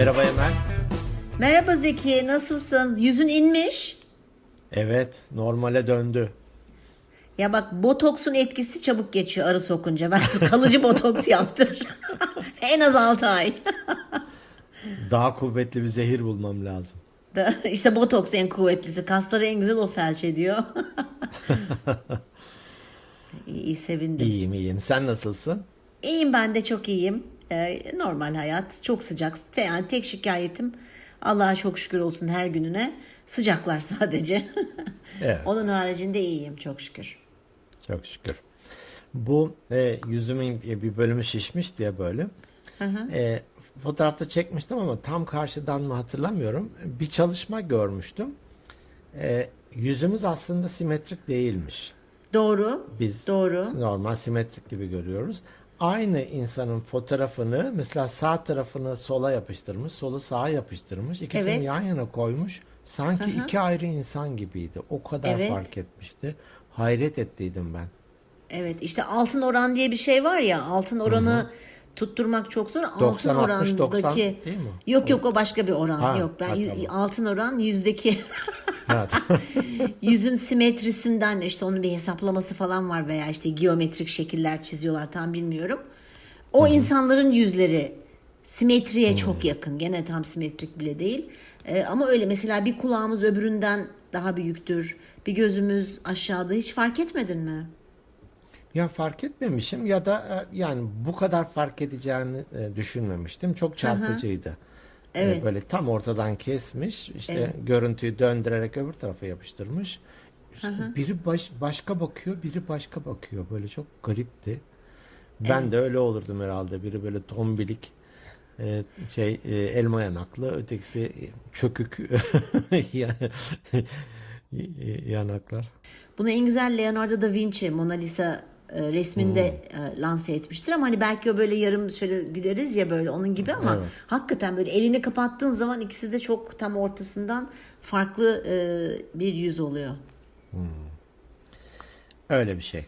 Merhaba Emel. Merhaba Zeki, nasılsın? Yüzün inmiş. Evet, normale döndü. Ya bak botoksun etkisi çabuk geçiyor arı sokunca. Ben kalıcı botoks yaptır. en az 6 ay. Daha kuvvetli bir zehir bulmam lazım. Da- işte botoks en kuvvetlisi. Kasları en güzel o felç ediyor. iyi, iyi, sevindim. İyiyim iyiyim. Sen nasılsın? İyiyim ben de çok iyiyim. Ee, normal hayat. Çok sıcak. Yani tek şikayetim Allah'a çok şükür olsun her gününe. Sıcaklar sadece. Evet. Onun haricinde iyiyim çok şükür. Çok şükür. Bu e, yüzümün bir bölümü şişmiş diye böyle. E, fotoğrafta çekmiştim ama tam karşıdan mı hatırlamıyorum. Bir çalışma görmüştüm. E, yüzümüz aslında simetrik değilmiş. Doğru. Biz Doğru. normal simetrik gibi görüyoruz. Aynı insanın fotoğrafını mesela sağ tarafını sola yapıştırmış, solu sağa yapıştırmış. İkisini Evet. yan yana koymuş. Sanki iki ayrı insan gibiydi. O kadar Evet. fark etmişti. Hayret ettiydim ben. Evet işte altın oran diye bir şey var ya altın oranı tutturmak çok zor. Altın 90, 60, 90 orandaki değil mi? Yok yok o başka bir oran. Ha, yok ben ha, tamam. altın oran yüzdeki yüzün simetrisinden işte onun bir hesaplaması falan var veya işte geometrik şekiller çiziyorlar tam bilmiyorum. O insanların yüzleri simetriye çok yakın. Gene tam simetrik bile değil. Ee, ama öyle mesela bir kulağımız öbüründen daha büyüktür. Bir gözümüz aşağıda hiç fark etmedin mi? Ya fark etmemişim ya da e, yani bu kadar fark edeceğini e, düşünmemiştim. Çok çarpıcıydı. E, Evet. Böyle tam ortadan kesmiş. işte görüntüyü döndürerek öbür tarafa yapıştırmış. Biri baş, başka bakıyor, biri başka bakıyor. Böyle çok garipti. Ben de öyle olurdum herhalde. Biri böyle tombilik e, şey e, elma yanaklı, ötekisi çökük ya- yanaklar. Bunu en güzel Leonardo da Vinci Mona Lisa e, resminde e, lanse etmiştir ama hani belki o böyle yarım şöyle güleriz ya böyle onun gibi ama Evet. hakikaten böyle elini kapattığın zaman ikisi de çok tam ortasından farklı e, bir yüz oluyor. Öyle bir şey.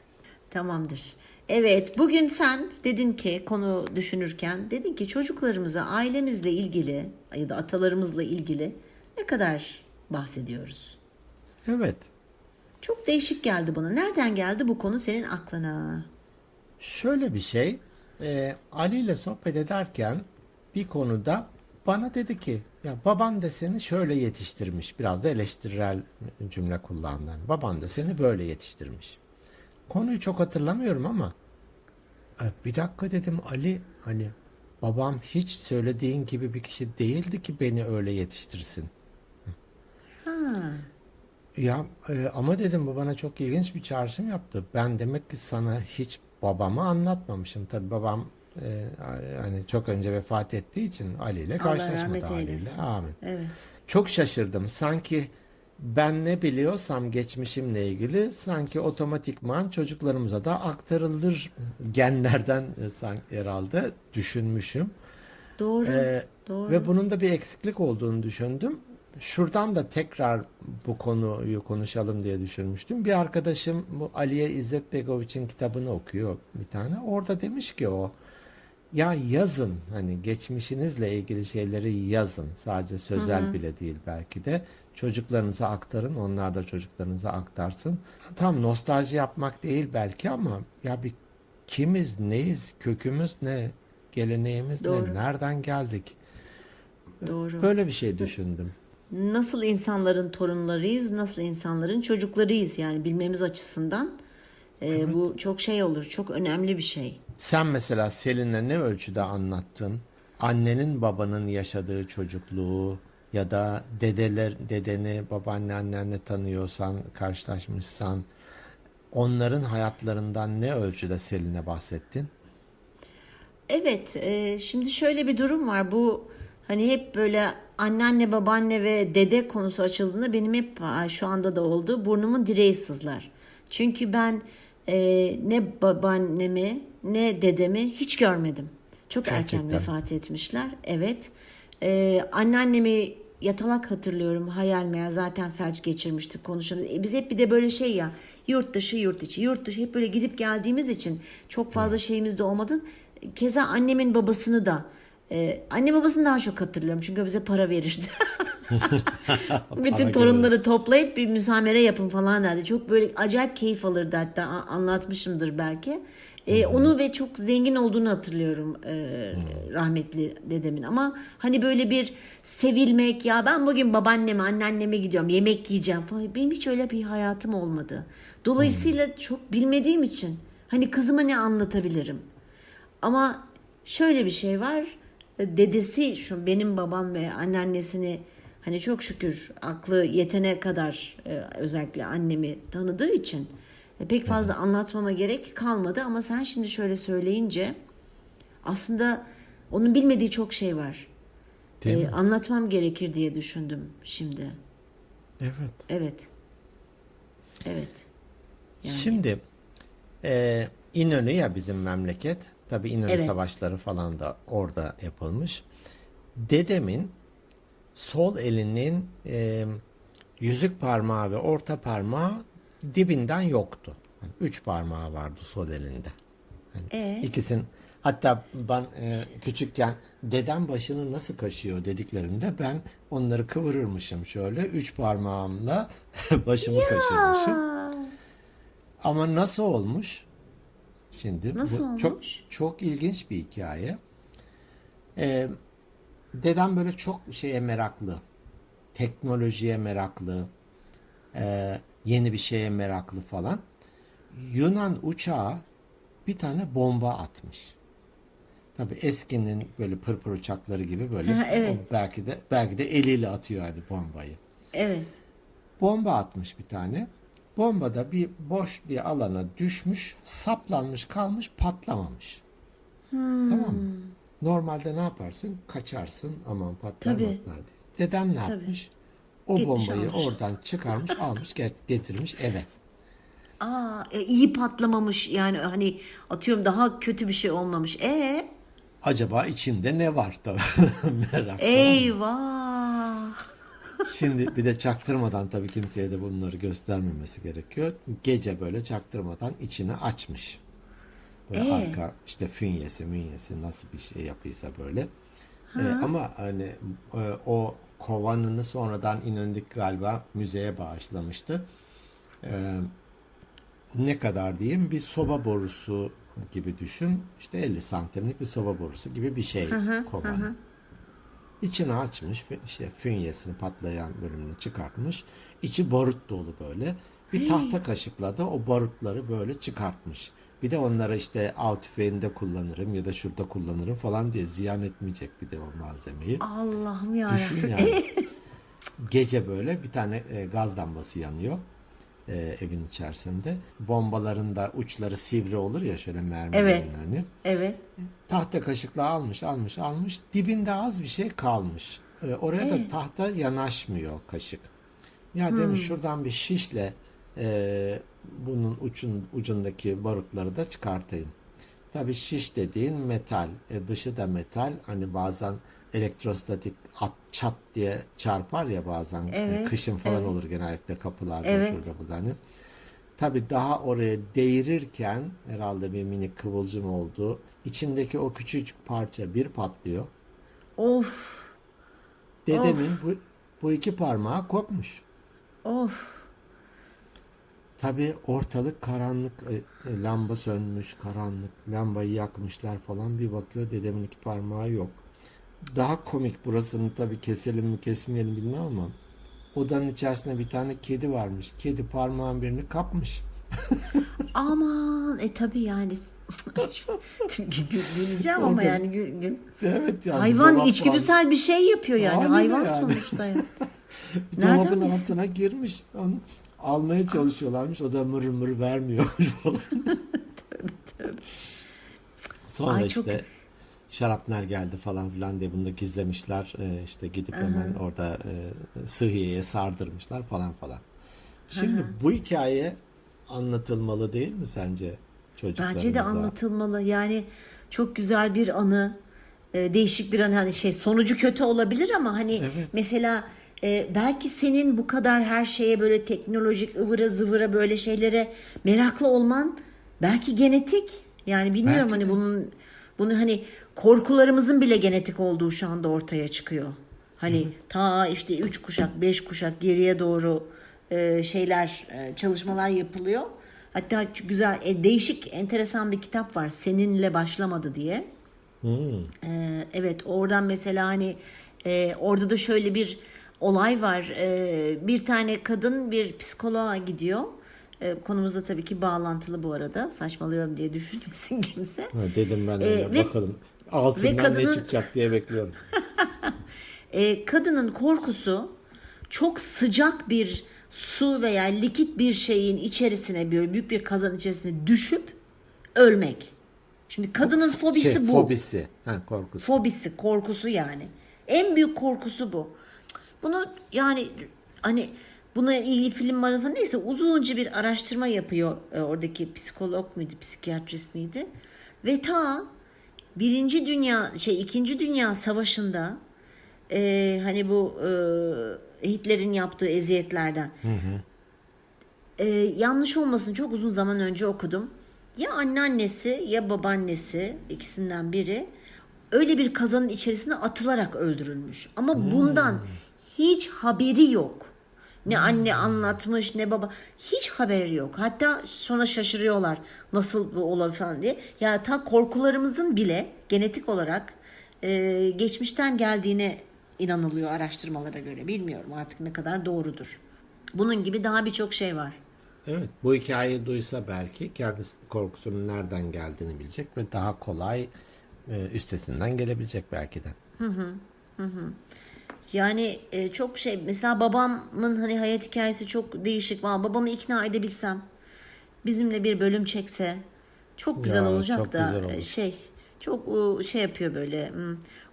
Tamamdır. Evet bugün sen dedin ki konu düşünürken dedin ki çocuklarımıza ailemizle ilgili ya da atalarımızla ilgili ne kadar bahsediyoruz? Evet. Çok değişik geldi bana. Nereden geldi bu konu senin aklına? Şöyle bir şey, e, Ali ile sohbet ederken bir konuda bana dedi ki, ya baban da seni şöyle yetiştirmiş, biraz da eleştirel cümle kullandı. Baban da seni böyle yetiştirmiş. Konuyu çok hatırlamıyorum ama e, bir dakika dedim Ali, hani babam hiç söylediğin gibi bir kişi değildi ki beni öyle yetiştirsin. Ha. Ya e, ama dedim bu bana çok ilginç bir çağrışım yaptı. Ben demek ki sana hiç babamı anlatmamışım. Tabii babam e, hani çok önce vefat ettiği için Ali ile Allah karşılaşmadı haliyle. eylesin. Amin. Evet. Çok şaşırdım. Sanki ben ne biliyorsam geçmişimle ilgili sanki otomatikman çocuklarımıza da aktarılır genlerden e, sanki herhalde düşünmüşüm. Doğru. Ee, doğru. Ve bunun da bir eksiklik olduğunu düşündüm. Şuradan da tekrar bu konuyu konuşalım diye düşünmüştüm. Bir arkadaşım bu Aliye İzzet Begoviç'in kitabını okuyor bir tane. Orada demiş ki o ya yazın hani geçmişinizle ilgili şeyleri yazın. Sadece sözel bile değil belki de. Çocuklarınıza aktarın. Onlar da çocuklarınıza aktarsın. Tam nostalji yapmak değil belki ama ya bir kimiz, neyiz, kökümüz ne, geleneğimiz Doğru. ne, nereden geldik? Doğru. Böyle bir şey düşündüm. Nasıl insanların torunlarıyız, nasıl insanların çocuklarıyız yani bilmemiz açısından. Ee, Bu çok şey olur, çok önemli bir şey. Sen mesela Selin'e ne ölçüde anlattın? Annenin babanın yaşadığı çocukluğu ya da dedeler dedeni babaanne annenle tanıyorsan karşılaşmışsan onların hayatlarından ne ölçüde Selin'e bahsettin? Evet, e, şimdi şöyle bir durum var. Bu hani hep böyle anneanne, babaanne ve dede konusu açıldığında benim hep şu anda da oldu. Burnumun direği sızlar. Çünkü ben e, ne babaannemi ne dedemi hiç görmedim. Çok erken Gerçekten. vefat etmişler. Evet. E, anneannemi yatalak hatırlıyorum. Hayal meyal zaten felç geçirmiştik konuşuyoruz. E, biz hep bir de böyle şey ya yurt dışı yurt içi yurt dışı hep böyle gidip geldiğimiz için çok fazla şeyimiz de olmadı. Keza annemin babasını da Ee, anne babasını daha çok hatırlıyorum çünkü bize para verirdi. Bütün torunları toplayıp bir müsamere yapın falan derdi. Çok böyle acayip keyif alırdı hatta anlatmışımdır belki. Ee, onu ve çok zengin olduğunu hatırlıyorum e, rahmetli dedemin ama hani böyle bir sevilmek ya ben bugün babaanneme anneanneme gidiyorum yemek yiyeceğim falan benim hiç öyle bir hayatım olmadı. Dolayısıyla çok bilmediğim için hani kızıma ne anlatabilirim? Ama şöyle bir şey var. Dedesi şu benim babam ve anneannesini hani çok şükür aklı yetene kadar e, özellikle annemi tanıdığı için e, pek fazla anlatmama gerek kalmadı ama sen şimdi şöyle söyleyince aslında onun bilmediği çok şey var. Değil E, mi? anlatmam gerekir diye düşündüm şimdi. Evet. Evet. Evet. Yani. Şimdi e, İnönü ya bizim memleket. Tabii İnönü Evet. savaşları falan da orada yapılmış. Dedemin sol elinin e, yüzük parmağı ve orta parmağı dibinden yoktu. Yani üç parmağı vardı sol elinde. Yani Ee? İkisin hatta ben e, küçükken dedem başını nasıl kaşıyor dediklerinde ben onları kıvırırmışım şöyle üç parmağımla başımı kaşırmışım. Aa, Ama nasıl olmuş? Şimdi Nasıl bu çok olmuş? çok ilginç bir hikaye. Ee, dedem böyle çok şeye meraklı, teknolojiye meraklı, e, yeni bir şeye meraklı falan. Yunan uçağı bir tane bomba atmış. Tabii eskinin böyle pırpır uçakları gibi böyle Ha, evet. o belki de belki de eliyle atıyor yani bombayı evet. bomba atmış bir tane. Bomba da bir boş bir alana düşmüş, saplanmış, kalmış, patlamamış. Tamam mı? Normalde ne yaparsın? Kaçarsın, aman patlar Tabii. patlar diye. Dedem ne Tabii. yapmış? O Gitmiş bombayı almış. oradan çıkarmış, almış, get- getirmiş eve. Aa, e, iyi patlamamış yani hani atıyorum daha kötü bir şey olmamış. E Acaba içinde ne var da merak. eyvah. Şimdi bir de çaktırmadan tabii kimseye de bunları göstermemesi gerekiyor. Gece böyle çaktırmadan içini açmış. Böyle Ee? arka işte fünyesi münyesi nasıl bir şey yapıysa böyle. Ee, ama hani e, o kovanını sonradan İnönük galiba müzeye bağışlamıştı. Ee, ne kadar diyeyim bir soba borusu gibi düşün. İşte 50 santimlik bir soba borusu gibi bir şey kovanı. İçini açmış ve işte fünyesini patlayan bölümünü çıkartmış. İçi barut dolu böyle. Bir tahta kaşıkla da o barutları böyle çıkartmış. Bir de onları işte av tüfeğinde kullanırım ya da şurada kullanırım falan diye ziyan etmeyecek bir de o malzemeyi. Allah'ım ya. Düşün yani. Gece böyle bir tane e, gaz lambası yanıyor e, evin içerisinde. Bombaların da uçları sivri olur ya şöyle mermilerin Evet. hani. Evet. Tahta kaşıkla almış almış almış dibinde az bir şey kalmış. Ee, oraya da tahta yanaşmıyor kaşık. Ya demiş şuradan bir şişle e, bunun ucun ucundaki barutları da çıkartayım. Tabii şiş dediğin metal, e, dışı da metal. Hani bazen elektrostatik at çat diye çarpar ya bazen. E, Evet, kışın falan evet. olur genellikle kapılarda Evet. şurada burada hani. Tabii daha oraya değirirken herhalde bir minik kıvılcım oldu. İçindeki o küçücük parça bir patlıyor. Of. Dedemin bu, bu iki parmağı kopmuş. Of. Tabii ortalık karanlık, e, e, lamba sönmüş, karanlık, lambayı yakmışlar falan. Bir bakıyor dedemin iki parmağı yok. Daha komik burasını tabii keselim mi kesmeyelim bilmem ama odanın içerisinde bir tane kedi varmış. Kedi parmağın birini kapmış. Aman e tabi yani Gü- gü- güleceğim ama yani gül, gül. Evet yani Hayvan dolap içgüdüsel bir şey yapıyor yani. Aynen Hayvan yani. sonuçta. ya. Bir Nereden dolabın bilsin? altına girmiş. Onu almaya çalışıyorlarmış. O da mır mır vermiyormuş falan. Sonra Ay, çok- işte şarapnel geldi falan filan diye bunu da gizlemişler. Ee, işte gidip hemen orada e, sıhhiyeye sardırmışlar falan falan. Şimdi bu hikaye anlatılmalı değil mi sence çocuklarımıza? Bence de anlatılmalı. Yani çok güzel bir anı. e, değişik bir anı. Hani şey sonucu kötü olabilir ama hani Evet. mesela e, belki senin bu kadar her şeye böyle teknolojik ıvıra zıvıra böyle şeylere meraklı olman belki genetik. Yani bilmiyorum Belki hani de. bunun Bunu hani korkularımızın bile genetik olduğu şu anda ortaya çıkıyor. Hani ta işte üç kuşak, beş kuşak geriye doğru e, şeyler, e, çalışmalar yapılıyor. Hatta güzel, e, değişik, enteresan bir kitap var. Seninle başlamadı diye. Ee, evet oradan mesela hani e, orada da şöyle bir olay var. Bir tane kadın bir psikoloğa gidiyor. Ee, konumuzda tabii ki bağlantılı bu arada. Saçmalıyorum diye düşünmesin kimse. Ha, dedim ben Ee, öyle ve- bakalım. Altından kadının- ne çıkacak diye bekliyorum. Ee, kadının korkusu çok sıcak bir su veya likit bir şeyin içerisine böyle büyük bir kazan içerisine düşüp ölmek. Şimdi kadının fobisi şey, bu. Fobisi. Ha, korkusu. Fobisi, korkusu yani. En büyük korkusu bu. Bunu yani hani buna ilgili film var falan neyse uzunca bir araştırma yapıyor e, oradaki psikolog muydu, psikiyatrist miydi? Ve ta birinci dünya şey ikinci dünya savaşında e, hani bu e, Hitler'in yaptığı eziyetlerden e, yanlış olmasın çok uzun zaman önce okudum. Ya anneannesi ya babaannesi ikisinden biri öyle bir kazanın içerisine atılarak öldürülmüş. Ama bundan hiç haberi yok. Ne anne anlatmış ne baba hiç haberi yok. Hatta sonra şaşırıyorlar nasıl bu olabilir falan diye. Ya ta korkularımızın bile genetik olarak e, geçmişten geldiğine inanılıyor araştırmalara göre. Bilmiyorum artık ne kadar doğrudur. Bunun gibi daha birçok şey var. Evet, bu hikayeyi duysa belki kendisi korkusunun nereden geldiğini bilecek ve daha kolay e, üstesinden gelebilecek belki de. Yani e, çok şey mesela babamın hani hayat hikayesi çok değişik. Valla babamı ikna edebilsem bizimle bir bölüm çekse çok güzel Ya, olacak çok da güzel olur. e, şey çok şey yapıyor böyle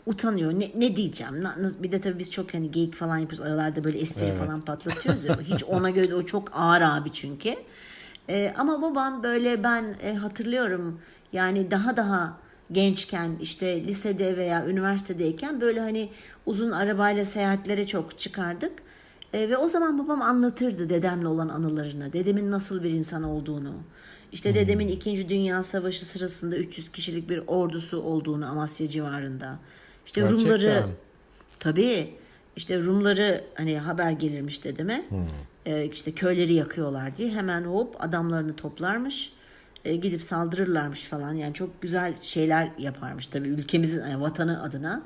utanıyor. Ne, ne diyeceğim? Bir de tabii biz çok hani geyik falan yapıyoruz. Aralarda böyle espri falan patlatıyoruz ya. Hiç ona göre o çok ağır abi çünkü. E, ama babam böyle ben e, hatırlıyorum yani daha daha gençken işte lisede veya üniversitedeyken böyle hani uzun arabayla seyahatlere çok çıkardık. E, ve o zaman babam anlatırdı dedemle olan anılarını, dedemin nasıl bir insan olduğunu. İşte dedemin 2. Dünya Savaşı sırasında 300 kişilik bir ordusu olduğunu Amasya civarında. İşte Gerçekten. Rumları Tabii işte Rumları hani haber gelirmiş dedeme. Ee, işte köyleri yakıyorlar diye hemen hop adamlarını toplarmış. Ee, gidip saldırırlarmış falan. Yani çok güzel şeyler yaparmış tabii ülkemizin yani vatanı adına.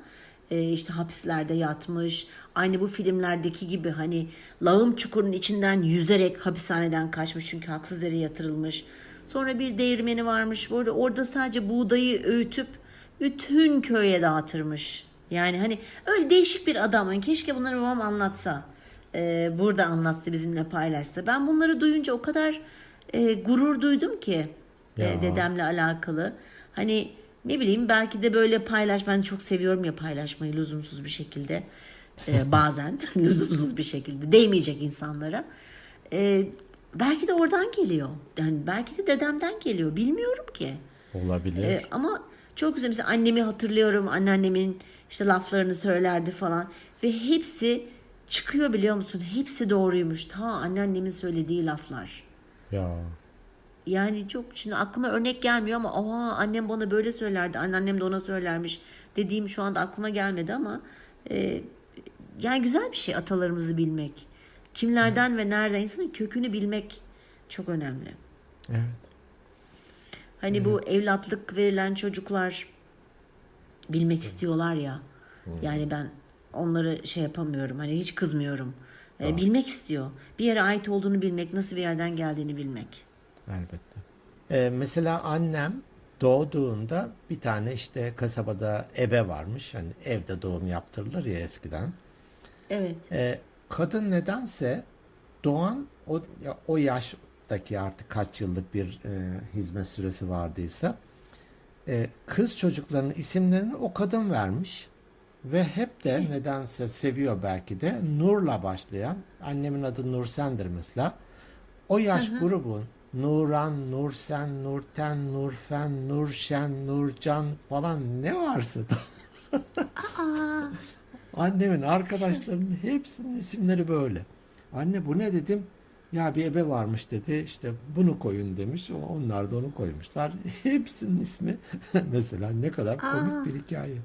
Ee, işte hapislerde yatmış. Aynı bu filmlerdeki gibi hani lağım çukurun içinden yüzerek hapishaneden kaçmış çünkü haksız yere yatırılmış. Sonra bir değirmeni varmış. Bu arada orada sadece buğdayı öğütüp bütün köye dağıtırmış. Yani hani öyle değişik bir adam. Yani keşke bunları babam anlatsa. Ee, burada anlatsa bizimle paylaşsa. Ben bunları duyunca o kadar e, gurur duydum ki e, Ya. dedemle alakalı. Hani ne bileyim belki de böyle paylaş. Ben çok seviyorum ya paylaşmayı lüzumsuz bir şekilde. Ee, bazen lüzumsuz bir şekilde. Değmeyecek insanlara. Ee, belki de oradan geliyor. Yani belki de dedemden geliyor. Bilmiyorum ki. Olabilir. Ee, ama çok güzel. Mesela annemi hatırlıyorum. Anneannemin işte laflarını söylerdi falan. Ve hepsi çıkıyor biliyor musun? Hepsi doğruymuş. Ta anneannemin söylediği laflar. ya. Yani çok şimdi aklıma örnek gelmiyor ama oha annem bana böyle söylerdi. Anneannem de ona söylermiş. Dediğim şu anda aklıma gelmedi ama e, yani güzel bir şey atalarımızı bilmek. Kimlerden ve nereden insanın kökünü bilmek çok önemli. Evet. Hani bu evlatlık verilen çocuklar bilmek istiyorlar ya. Yani ben onları şey yapamıyorum. Hani hiç kızmıyorum. Ee, bilmek istiyor. Bir yere ait olduğunu bilmek, nasıl bir yerden geldiğini bilmek. Elbette. Ee, mesela annem doğduğunda bir tane işte kasabada ebe varmış. Hani evde doğum yaptırılır ya eskiden. Evet. Ee, kadın nedense doğan o ya- o yaştaki artık kaç yıllık bir e, hizmet süresi vardıysa e, kız çocuklarının isimlerini o kadın vermiş ve hep de nedense seviyor belki de Nur'la başlayan annemin adı Nursen'dir mesela o yaş grubun Nuran, Nursen, Nurten, Nurfen, Nurşen, Nurcan falan ne varsa da Annemin arkadaşlarının hepsinin isimleri böyle. Anne bu ne dedim? Ya bir ebe varmış dedi. işte bunu koyun demiş. Onlar da onu koymuşlar. Hepsinin ismi mesela ne kadar komik Aa. bir hikaye.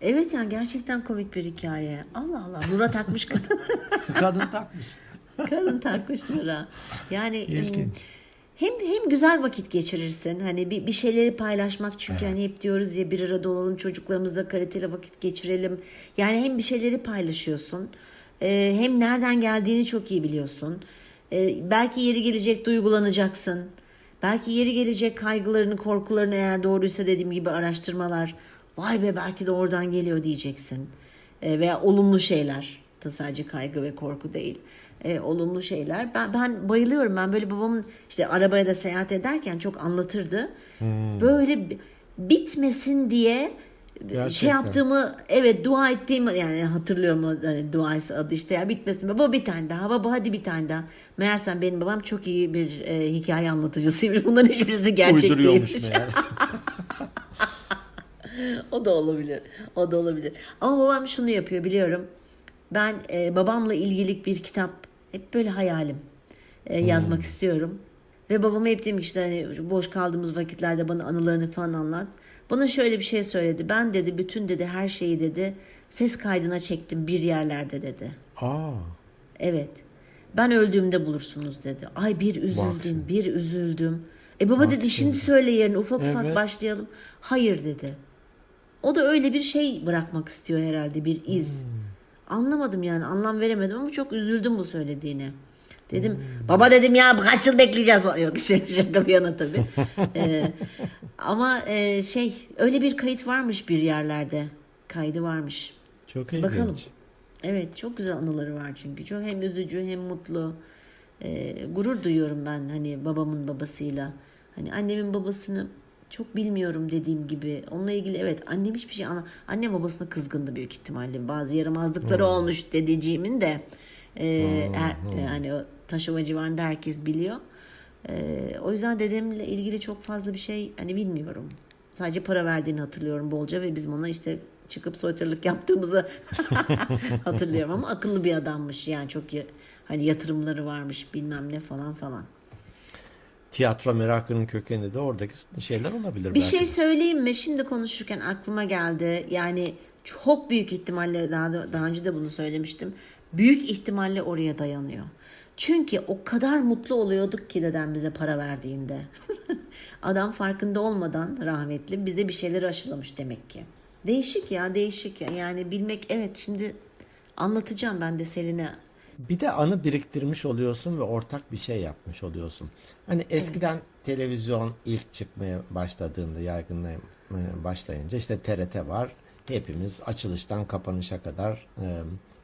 Evet yani gerçekten komik bir hikaye. Allah Allah. Nur'a takmış kadın. Kadın takmış. Kadın takmış Nur'a. Yani İlginç. hem hem güzel vakit geçirirsin. Hani bir, bir şeyleri paylaşmak çünkü hani hep diyoruz ya bir arada olalım çocuklarımızla kaliteli vakit geçirelim. Yani hem bir şeyleri paylaşıyorsun. e, hem nereden geldiğini çok iyi biliyorsun. E, belki yeri gelecek duygulanacaksın. Belki yeri gelecek kaygılarını, korkularını eğer doğruysa dediğim gibi araştırmalar. Vay be belki de oradan geliyor diyeceksin. E, veya olumlu şeyler. Da sadece kaygı ve korku değil. E, olumlu şeyler. Ben, ben bayılıyorum. Ben böyle babamın işte arabaya da seyahat ederken çok anlatırdı. Böyle bi- bitmesin diye şey Gerçekten. yaptığımı evet dua ettiğimi yani hatırlıyorum o hani duası adı işte ya bitmesin baba bir tane daha baba hadi bir tane daha meğersem benim babam çok iyi bir e, hikaye anlatıcısıymış bunların hiçbirisi gerçek değilmiş o da olabilir. O da olabilir. Ama babam şunu yapıyor biliyorum. Ben e, babamla ilgili bir kitap hep böyle hayalim. E, yazmak istiyorum. Ve babama hep demiş işte hani boş kaldığımız vakitlerde bana anılarını falan anlat. Bana şöyle bir şey söyledi. Ben dedi bütün dedi her şeyi dedi ses kaydına çektim bir yerlerde dedi. Aa, Evet. Ben öldüğümde bulursunuz dedi. Ay bir üzüldüm, bir üzüldüm. E baba dedi şimdi söyle yerine ufak ufak Evet. başlayalım. Hayır dedi. O da öyle bir şey bırakmak istiyor herhalde bir iz. Anlamadım yani anlam veremedim ama çok üzüldüm bu söylediğine. Dedim baba dedim ya kaç yıl bekleyeceğiz. Yok şey, şaka bir yana tabii. Ee, ama e, şey öyle bir kayıt varmış bir yerlerde. Kaydı varmış. çok ilginç. Bakalım. Evet çok güzel anıları var çünkü. Çok hem üzücü hem mutlu. Ee, gurur duyuyorum ben hani babamın babasıyla. Hani annemin babasını çok bilmiyorum dediğim gibi. Onunla ilgili evet annem hiçbir şey ana annem babasına kızgındı büyük ihtimalle. Bazı yaramazlıkları olmuş dedeciğimin de. Ee, er- yani o Taşova civarında herkes biliyor. Ee, o yüzden dedemle ilgili çok fazla bir şey hani bilmiyorum. Sadece para verdiğini hatırlıyorum bolca ve bizim ona işte çıkıp soytarılık yaptığımızı hatırlıyorum ama akıllı bir adammış yani çok hani yatırımları varmış bilmem ne falan falan. Tiyatro merakının kökeni de oradaki şeyler olabilir Bir belki. şey söyleyeyim mi? Şimdi konuşurken aklıma geldi. Yani çok büyük ihtimalle daha daha önce de bunu söylemiştim. Büyük ihtimalle oraya dayanıyor. Çünkü o kadar mutlu oluyorduk ki dedem bize para verdiğinde. Adam farkında olmadan rahmetli bize bir şeyleri aşılamış demek ki. Değişik ya değişik ya. Yani bilmek evet şimdi anlatacağım ben de Selin'e. Bir de anı biriktirmiş oluyorsun ve ortak bir şey yapmış oluyorsun. Hani eskiden televizyon ilk çıkmaya başladığında yaygınlamaya başlayınca işte TRT var. Hepimiz açılıştan kapanışa kadar e,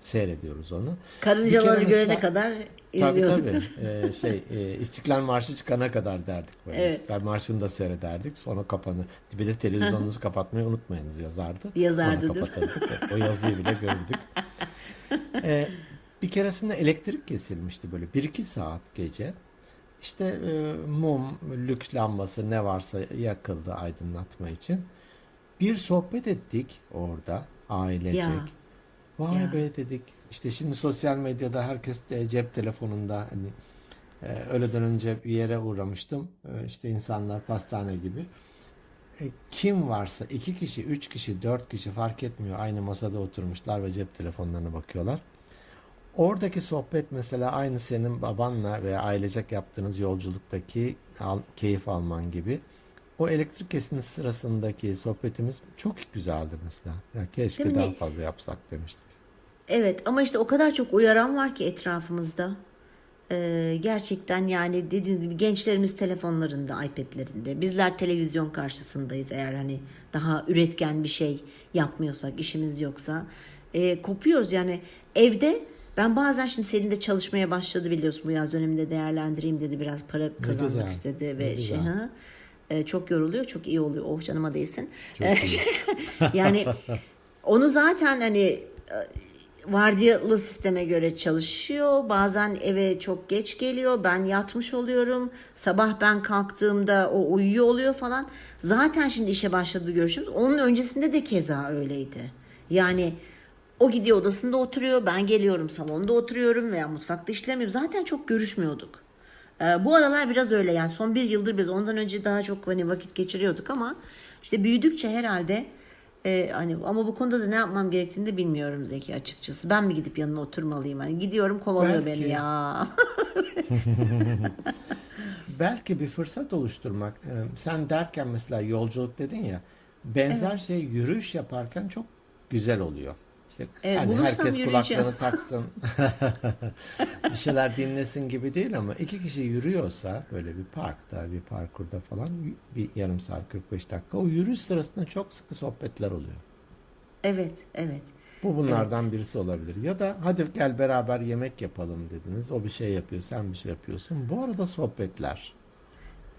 seyrediyoruz onu. Karıncaları görene kadar Tabii izliyorduk. tabii. Ee, şey e, İstiklal Marşı çıkana kadar derdik böyle. Evet. İstiklal Marşı'nı da seyrederdik. Sonra kapanır. Bir de televizyonunuzu kapatmayı unutmayınız yazardı. Yazardı, Sonra kapatırdık. O yazıyı bile gördük. Ee, bir keresinde elektrik kesilmişti böyle. Bir iki saat gece. İşte e, mum, lüks lambası ne varsa yakıldı aydınlatma için. Bir sohbet ettik orada ailecek. Ya. Vay Ya. be dedik. İşte şimdi sosyal medyada herkes de cep telefonunda hani e, öğleden önce bir yere uğramıştım. E, işte insanlar pastane gibi. E, kim varsa iki kişi, üç kişi, dört kişi fark etmiyor. Aynı masada oturmuşlar ve cep telefonlarına bakıyorlar. Oradaki sohbet mesela aynı senin babanla veya ailecek yaptığınız yolculuktaki keyif alman gibi. O elektrik kesintisi sırasındaki sohbetimiz çok güzeldi mesela. Ya keşke Değil mi? daha Ne- fazla yapsak demiştik. Evet ama işte o kadar çok uyaran var ki etrafımızda. Ee, gerçekten yani dediğiniz gibi gençlerimiz telefonlarında, iPad'lerinde. Bizler televizyon karşısındayız eğer hani daha üretken bir şey yapmıyorsak, işimiz yoksa. Ee, kopuyoruz yani evde ben bazen şimdi Selin de çalışmaya başladı biliyorsun bu yaz döneminde değerlendireyim dedi biraz para kazanmak güzel, istedi ve şey ha, e, çok yoruluyor çok iyi oluyor oh canıma değsin. Çok iyi. yani onu zaten hani e, vardiyalı sisteme göre çalışıyor. Bazen eve çok geç geliyor. Ben yatmış oluyorum. Sabah ben kalktığımda o uyuyor oluyor falan. Zaten şimdi işe başladı görüşümüz. Onun öncesinde de keza öyleydi. Yani O gidiyor odasında oturuyor. Ben geliyorum salonda oturuyorum veya mutfakta işlemiyorum. Zaten çok görüşmüyorduk. Ee, bu aralar biraz öyle yani son bir yıldır biz ondan önce daha çok hani vakit geçiriyorduk ama işte büyüdükçe herhalde e, hani ama bu konuda da ne yapmam gerektiğini de bilmiyorum Zeki açıkçası. Ben mi gidip yanına oturmalıyım? Hani gidiyorum kovalıyor Belki. beni ya. Belki bir fırsat oluşturmak. Ee, Sen derken mesela yolculuk dedin ya. Benzer şey yürüyüş yaparken çok güzel oluyor. İşte Evet, hani herkes yürüyeceğim. kulaklarını taksın. bir şeyler dinlesin gibi değil ama iki kişi yürüyorsa böyle bir parkta, bir parkurda falan bir yarım saat 45 dakika o yürüyüş sırasında çok sıkı sohbetler oluyor. evet, evet. Bu bunlardan birisi olabilir. Ya da hadi gel beraber yemek yapalım dediniz. O bir şey yapıyor, sen bir şey yapıyorsun. Bu arada sohbetler.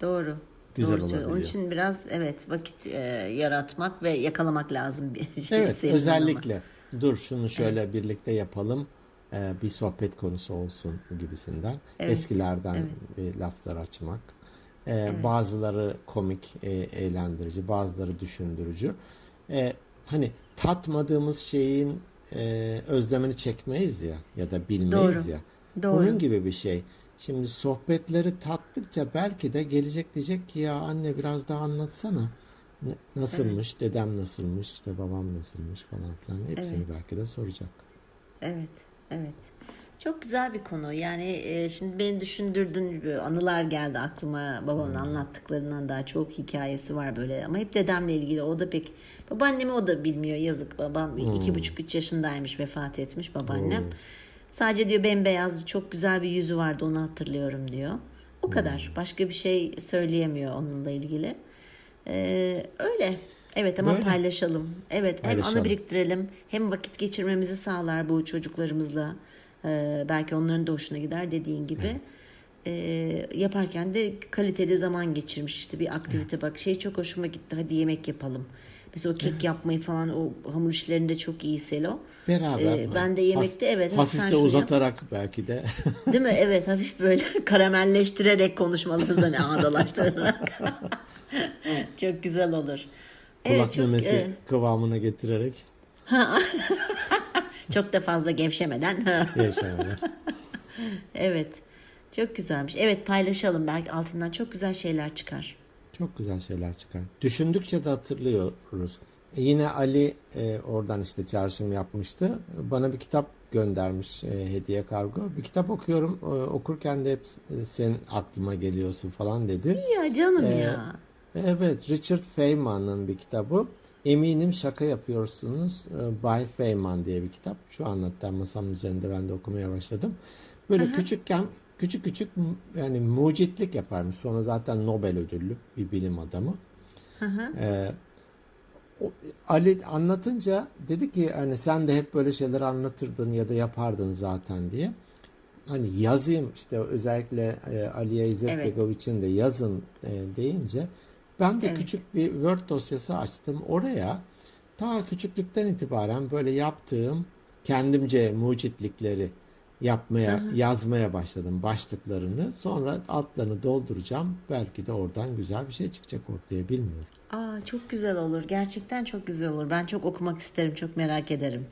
Doğru. Güzel Doğru söylüyorsun. Onun olabiliyor. için biraz evet vakit e, yaratmak ve yakalamak lazım bir şey. Evet, sevdiğin zaman. Dur şunu şöyle birlikte yapalım. e, bir sohbet konusu olsun gibisinden. Evet, Eskilerden bir laflar açmak. E, Bazıları komik, e, eğlendirici, bazıları düşündürücü. E, hani tatmadığımız şeyin e, özlemini çekmeyiz ya ya da bilmeyiz Doğru, ya. doğru. Bunun gibi bir şey. Şimdi sohbetleri tattıkça belki de gelecek diyecek ki ya anne biraz daha anlatsana. Ne- Nasılmış, dedem nasılmış, işte babam nasılmış falan filan. Hepsini Evet. belki de soracak. Evet, evet. Çok güzel bir konu. Yani e, şimdi beni düşündürdün, böyle anılar geldi aklıma. Babamın anlattıklarından daha çok hikayesi var böyle. Ama hep dedemle ilgili. O da pek, babaannemi o da bilmiyor yazık. Babam iki buçuk üç yaşındaymış vefat etmiş babaannem. Sadece diyor bembeyaz çok güzel bir yüzü vardı onu hatırlıyorum diyor. O kadar. Başka bir şey söyleyemiyor onunla ilgili. Ee, öyle. Evet ama Böyle. paylaşalım. Evet hem Paylaşalım. anı biriktirelim hem vakit geçirmemizi sağlar bu çocuklarımızla. Ee, belki onların da hoşuna gider dediğin gibi. Ee, yaparken de kaliteli zaman geçirmiş işte bir aktivite bak şey çok hoşuma gitti hadi yemek yapalım. Biz o kek yapmayı falan o hamur işlerinde çok iyi Selo. Beraber. Ee, ben de yemekte Haf- evet Hafif de şunu yap. uzatarak belki de. Değil mi? Evet hafif böyle karamelleştirerek konuşmalarımızı hani ağdalaştırarak. çok güzel olur. Kulak Evet çok, memesi evet. kıvamına getirerek çok da fazla gevşemeden. yaşamalar. evet. Çok güzelmiş. Evet paylaşalım. Belki altından çok güzel şeyler çıkar. Çok güzel şeyler çıkar. Düşündükçe de hatırlıyoruz. E, Yine Ali e, oradan işte çağrışım yapmıştı. Bana bir kitap göndermiş e, hediye kargo. Bir kitap okuyorum. E, okurken de hep sen aklıma geliyorsun falan dedi. Ya canım Ee, ya. Evet, Richard Feynman'ın bir kitabı. Eminim şaka yapıyorsunuz. e, Bay Feynman diye bir kitap. Şu an hatta masamın üzerinde ben de okumaya başladım. Böyle küçükken küçük küçük yani mucitlik yaparmış. Sonra zaten Nobel ödüllü bir bilim adamı. Ee, o- Ali anlatınca dedi ki hani sen de hep böyle şeyler anlatırdın ya da yapardın zaten diye. Hani yazayım işte özellikle e, Aliye İzzet Evet. Begoviç'in de yazın e, deyince ben de Evet. küçük bir Word dosyası açtım. Oraya ta küçüklükten itibaren böyle yaptığım kendimce mucitlikleri yapmaya, yazmaya başladım başlıklarını. Sonra altlarını dolduracağım. Belki de oradan güzel bir şey çıkacak ortaya bilmiyorum. Aa, çok güzel olur. Gerçekten çok güzel olur. Ben çok okumak isterim. Çok merak ederim.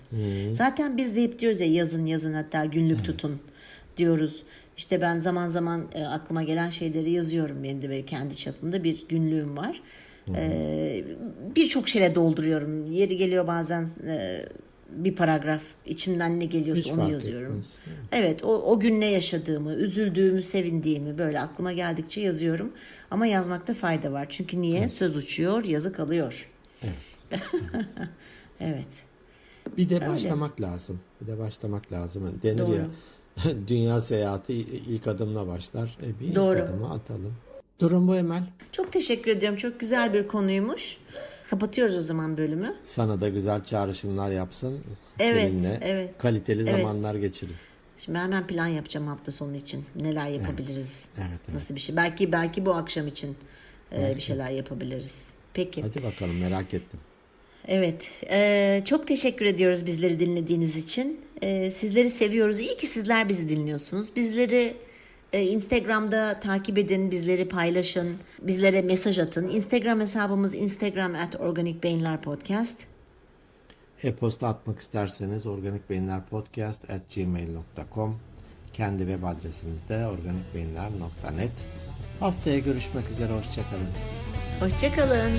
Zaten biz de hep diyoruz ya yazın yazın hatta günlük tutun diyoruz. İşte ben zaman zaman e, aklıma gelen şeyleri yazıyorum. Benim de böyle kendi çapımda bir günlüğüm var. Ee, Birçok şeyle dolduruyorum. Yeri geliyor bazen e, bir paragraf içimden ne geliyorsa Hiç onu yazıyorum. etmez. Evet o, o gün ne yaşadığımı, üzüldüğümü, sevindiğimi böyle aklıma geldikçe yazıyorum. Ama yazmakta fayda var. Çünkü niye? Söz uçuyor, yazı kalıyor. Evet. Bir de başlamak lazım. Bir de başlamak lazım. Hani denir Doğru. ya dünya seyahati ilk adımla başlar. E bir Doğru. ilk adımı atalım. Durum bu Emel. Çok teşekkür ediyorum. Çok güzel bir konuymuş. Kapatıyoruz o zaman bölümü. Sana da güzel çağrışımlar yapsın. Evet, Seninle evet. kaliteli Evet. zamanlar geçirin. Şimdi hemen plan yapacağım hafta sonu için. Neler yapabiliriz? Evet, evet. Nasıl bir şey? Belki belki bu akşam için e, bir şeyler yapabiliriz. Peki. Hadi bakalım merak ettim. Evet, e, çok teşekkür ediyoruz bizleri dinlediğiniz için. E, sizleri seviyoruz. İyi ki sizler bizi dinliyorsunuz. Bizleri e, Instagram'da takip edin, bizleri paylaşın, bizlere mesaj atın. Instagram hesabımız Instagram at Organik Beyinler Podcast. E-posta atmak isterseniz organikbeyinlerpodcast@gmail.com kendi web adresimizde organikbeyinler.net Haftaya görüşmek üzere hoşçakalın. Hoşçakalın.